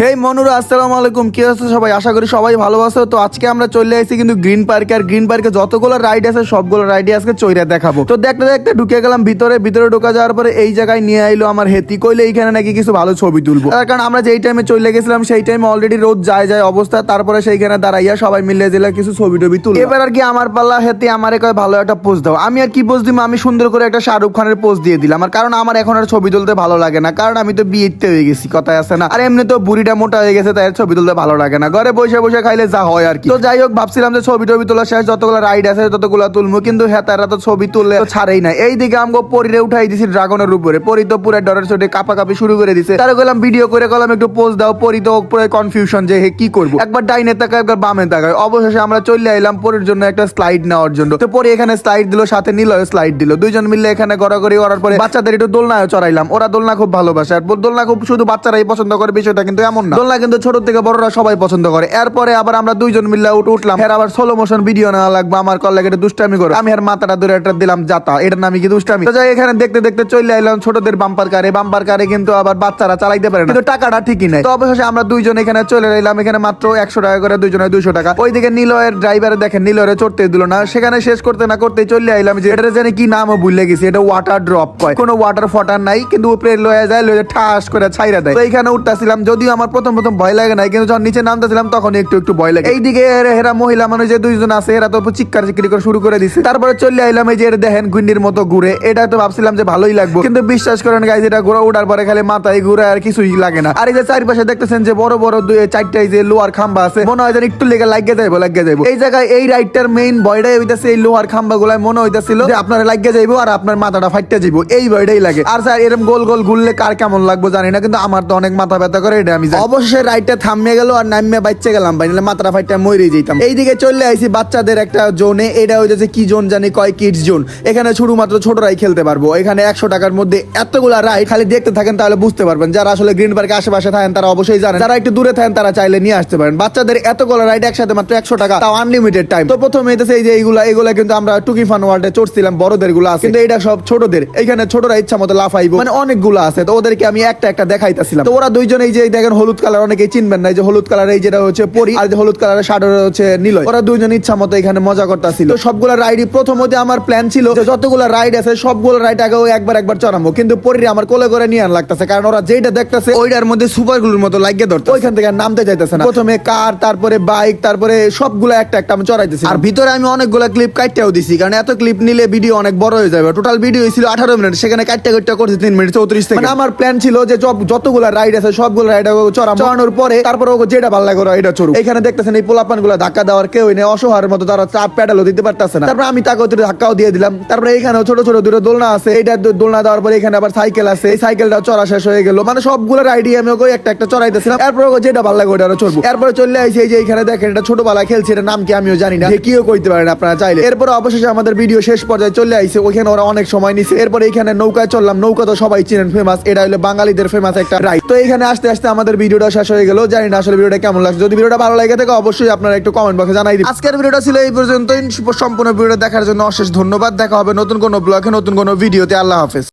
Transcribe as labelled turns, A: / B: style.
A: হেই মনুরা আসসালামু আলাইকুম কি আছে সবাই? আশা করি সবাই ভালো আছো। তো আজকে আমরা চলে এসেছি কিন্তু গ্রিন পার্কে আর গ্রিন পার্কে যতগুলো রাইড আছে, সবগুলো রাইডে আজকে চইরা দেখাবো। তো দেখতে দেখতে ঢুকে গেলাম ভিতরে। ভিতরে ঢোকা যাওয়ার পরে এই জায়গায় নিয়ে আইলো আমার হেতি। কইলে এইখানে নাকি কিছু ভালো ছবি তুলবো। তার কারণ আমরা যেই টাইমে চলে গেছিলাম, সেই টাইমে অলরেডি রোদ যায় যায় অবস্থা। তারপরে সেইখানে দাঁড়াইয়া সবাই মিলে দিলে কিছু ছবি টবি তুল এবার আর কি আমার পাল্লা হেতি আমারে কয়, ভালো একটা পোজ দাও। আমি আর কি পোজ দিব আমি সুন্দর করে একটা শাহরুখ খানের পোজ দিয়ে দিলাম। আর কারণ আমার এখন আর ছবি তুলতে ভালো লাগে না। কারণ আমি তো বিয়েতে হয়ে গেছি, কথায় আছে না। আর এমনি তো বুড়িটা মোটা হয়ে গেছে, তাই ছবি তুলতে ভালো লাগে না। ঘরে বসে বসে খাইলে যা হয় আর কি। তো যাই হোক, ভাবছিলাম যে ছবি টবি তোলা শেষ, যতগুলো রাইড আছে ততগুলো তুলবো কিন্তু হ্যাঁ তারা তো ছবি তুললে তো ছাড়েই না। এইদিকে আমগো পরিরে উঠাই দিছি ড্রাগনের উপরে। পরি তো পুরো ডরের চোটে কাপা কাপি শুরু করে দিছে। তারা গেলাম ভিডিও করে গেলাম একটু পোস্ট দাও। পরি তো পুরো কনফিউশন যে, হে, কি করব? একবার ডাইনে তাকায়, একবার বামে তাকায়। অবশেষে আমরা চলে আইলাম পরির জন্য একটা স্লাইড নেওয়ার জন্য। তো পরে এখানে স্লাইড দিল, সাথে নিল স্লাইড দিল। দুইজন মিলে এখানে গড়াগড়ি করার পরে বাচ্চাদের একটু দোলনায় চড়াইলাম। ওরা দোলনা খুব ভালোবাসে। আর দোলনা খুব, শুধু বাচ্চারাই পছন্দ করে বিষয়টা, কিন্তু এমন না। দোলনা কিন্তু ছোট থেকে বড়রা সবাই পছন্দ করে। এরপরে আবার আমরা দুইজন মিলে উঠে উঠলাম। এর আবার সোলো মোশন ভিডিও নেওয়া লাগবে। আমার কলেজ এটা দুষ্টামি করে। আমি আর মাথাটা ধরে একটা দিলাম জাতা এটার নামই কি দুষ্টামি? তো যাই, এখানে দেখতে দেখতে চলে আইলাম ছোটদের বাম্পার কারে বাম্পার কারে কিন্তু আবার বাচ্চারা চালাইতে পারে না। কিন্তু টাকাটা ঠিকই নাই। তো অবশেষে আমরা দুইজন এখানে চলে এলাম। এখানে মাত্র একশো টাকা করে, দুইজনে দুইশো টাকা। ওইদিকে নিলয়ের ড্রাইভার দেখেন, নিলয়ের চড়তে দিল না। সেখানে শেষ করতে না করতে চলে আইলাম যে এটা জানি কি নামও ভুলে গেছি। এটা ওয়াটার ড্রপ কয়। কোনো ওয়াটার ফটার নাই, কিন্তু উপরে লয়ে যায়, লয়ে ঠাস করে ছাইরা দেয়। তো এইখানে উঠতেছিলাম, যদিও আমার প্রথম প্রথম ভয় লাগে নাই, কিন্তু যখন নিচে নামতেছিলাম তখন একটু একটু ভয় লাগে। এইদিকে এরা মহিলা মানুষ যে দুইজন আছে, এরা তো চিৎকার চিৎকারি করে শুরু করে দিছে। তারপরে চলে আইলাম এই যে দেখেন গুন্ডির মতো ঘুরে। এটা তো ভাবছিলাম যে ভালোই লাগবে, কিন্তু বিশ্বাস করেন গাইজ এটা ঘোরা উঠার পরে খালি মাথায় ঘুরে আর কিছুই লাগে না। আর এই যে চারিপাশে দেখতেছেন যে বড় বড় দুই চারটাই যে লোহার খাম্বা আছে, মনে হয় একটু লেগে লাগিয়ে যাইবো লাগিয়ে যাইবো। এই জায়গায় এই রাইডটার মেইন ভয়টাই হইতাছে এই লোহার খাম্বা গুলাই মনে হইতাছিল যে আপনার লাগিয়ে যাইবো আর আপনার মাথাটা ফাইটতে যাইবো। এই ভয়টাই লাগে। আর স্যার এরকম গোল গোল ঘুরলে কার কেমন লাগবে জানি না, কিন্তু আমার তো অনেক মাথা ব্যথা করে, এটা আমি জানি। অবশেষে রাইডটা থামিয়ে গেল আর নামিয়ে বাচ্চা গেলাম ভাই, নাহলে মাথাটা ফাইটটা মরে যেতাম। এইদিকে চলে আইছি বাচ্চাদের একটা জোনে, এটা হইতেছে কি জোন জানি কয় কিডস জোন। এখানে শুধুমাত্র ছোটরাই খেলতে পারব। এখানে একশো টাকার মধ্যে এতগুলা রাইড খালি দেখতে থাকেন তাহলে বুঝতে পারবেন। যারা আসলে গ্রিন পার্কের আশেপাশে থাকেন, তারা অবশ্যই জানেন। যারা একটু দূরে থাকেন, তারা চাইলে নিয়ে আসতে পারেন। বাচ্চাদের এতগুলো রাইড একসাথে মাত্র একশো টাকা, তাও আনলিমিটেড টাইম তো প্রথমে হইতেছে এই যে এইগুলা, এগুলা কিন্তু আমরা টুকি ফান ওয়ার্ল্ডে চড়ছিলাম, বড়দেরগুলো আছে। কিন্তু এটা সব ছোটদের। এখানে ছোটরা ইচ্ছা মতো লাফাইবো। মানে অনেকগুলো আছে। তো ওদেরকে আমি একটা একটা দেখাইতেছিলাম। তো ওরা দুইজন এই যে দেখেন হলুদ কালার অনেকেই চিনবেন না যে হলুদ কালার এই যেটা হচ্ছে পরি, আর যে হলুদ কালারের শাড়ি হচ্ছে নীল ওরা দুইজন ইচ্ছা মতো এখানে মজা করতেছিল। তো সবগুলো রাইডই প্রথমতে আমার প্ল্যান ছিল যে যতগুলো রাইড আছে, সবগুলো রাইড আগে একবার একবার চড়াবো কিন্তু পরি আমার কোলে করে নিয়ে আন লাগতেছে, কারণ ওরা যেটা দেখতেছে, ওইটার মধ্যে সুপারগুলোর মতো লাগিয়ে ধরতে ওইখান থেকে নামতে চাইতেছে না। প্রথমে কার তারপরে বাইক তারপরে সবগুলো একটা একটা আমি চড়াইতেছি। আর ভিতরে আমি অনেকগুলো ক্লিপ কাটতেও দিছি, কারণ এত ক্লিপ নিলে ভিডিও অনেক বড় হয়ে যাবে। টোটাল ভিডিও ছিল আঠারো মিনিট সেখানে কাটতে কাটতে করছে তিন মিনিট চৌত্রিশ থেকে মানে আমার প্ল্যান ছিল যে যতগুলো রাইড আছে, সবগুলো রাইড চড়ানোর পরে তারপরে ওকে যেটা ভালো লাগে ওরা এটা চড়ুক। এখানে দেখতেছেন এই পোলাপানগুলো ধাক্কা দেওয়ার কেউ নেই অসহায়ের মতো তারা চাপ প্যাডালও দিতে পারতেছে না। তারপরে আমি তাকে ওদের ধাক্কাও দিয়ে দিলাম। তারপরে এখানেও ছোট ছোট দুটো দোলনা আছে এইটা দো- দোলনা দেওয়ার পরে এখানে আবার সাইকেল আছে এই সাইকেলটা চড়া শেষ হয়ে গেল। মানে সবগুলো রাইডই আমি ওকে একটা একটা চড়াইতেছিলাম। এরপরে ওকে যেটা ভালো লাগে ওটা চড়বো। এরপরে চলে আইসি এই যে এখানে দেখেন এটা ছোটবেলা খেলছে এটা নাম কি আমিও জানি না। কেউ কইতে পারেন আপনারা চাইলে। এরপরে অবশেষে আমাদের ভিডিও শেষ পর্যায়ে চলে আইসে ওখানে ওরা অনেক সময় নিছে। এরপরে এখানে নৌকায় চললাম নৌকা তো সবাই চিনেন ফেমাস এটা হলো বাঙালিদের ফেমাস একটা রাইড তো এখানে আসতে আসতে আমাদের ভিডিওটা শেষ হয়ে গেল, জানি না আসলে ভিডিওটা কেমন লাগছে। যদি ভিডিওটা ভালো লাগে থাকে, অবশ্যই আপনারা একটু কমেন্ট বক্সে জানাই দিন আজকের ভিডিওটা ছিল এই পর্যন্তই। সম্পূর্ণ ভিডিও দেখার জন্য অশেষ ধন্যবাদ। দেখা হবে নতুন কোনো ব্লগে নতুন কোনো ভিডিওতে। আল্লাহ হাফেজ।